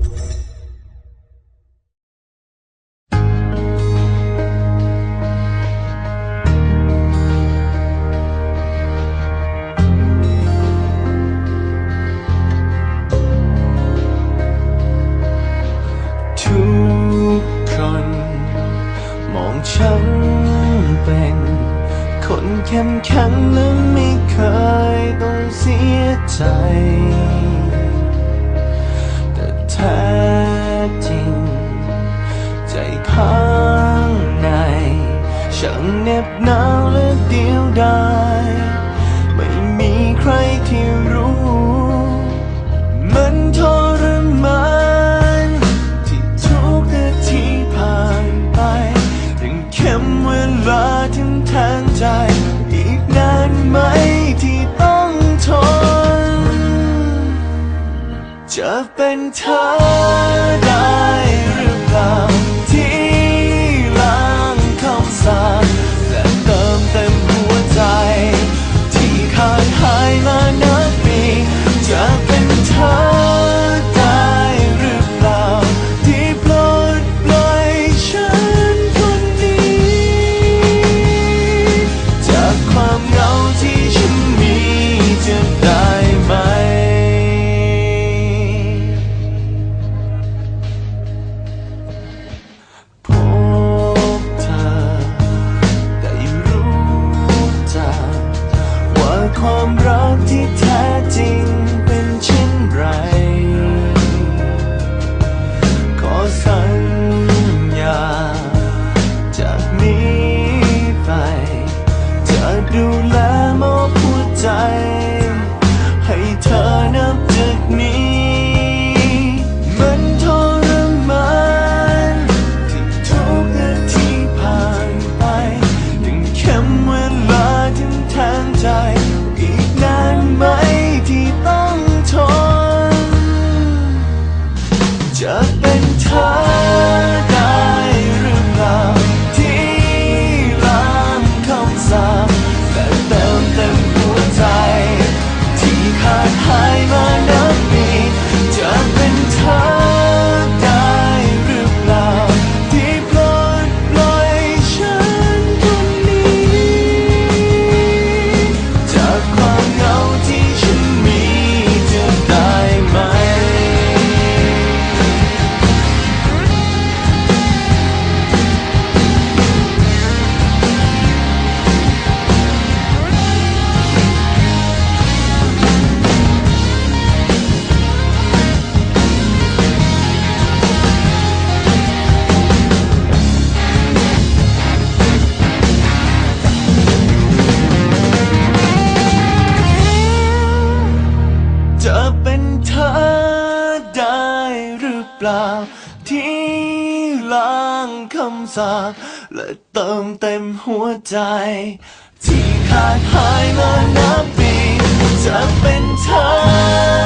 ทุกคนมองฉันเป็นคนเข้มแข็งและไม่เคย เหน็บหนาวและเดียวดายไม่มีใครที่รู้ มันทรมานที่ทุกนาทีผ่านไปยังเข็มเวลาถึงทางใจ อีกนานไหมที่ต้องทน จะเป็นเธอได้หรือเปล่า ความรักที่แท้จริง เปล่า ที่ล้างคำสาปและเติมเต็มหัวใจ ที่ขาดหายมานับปีจะเป็นเธอ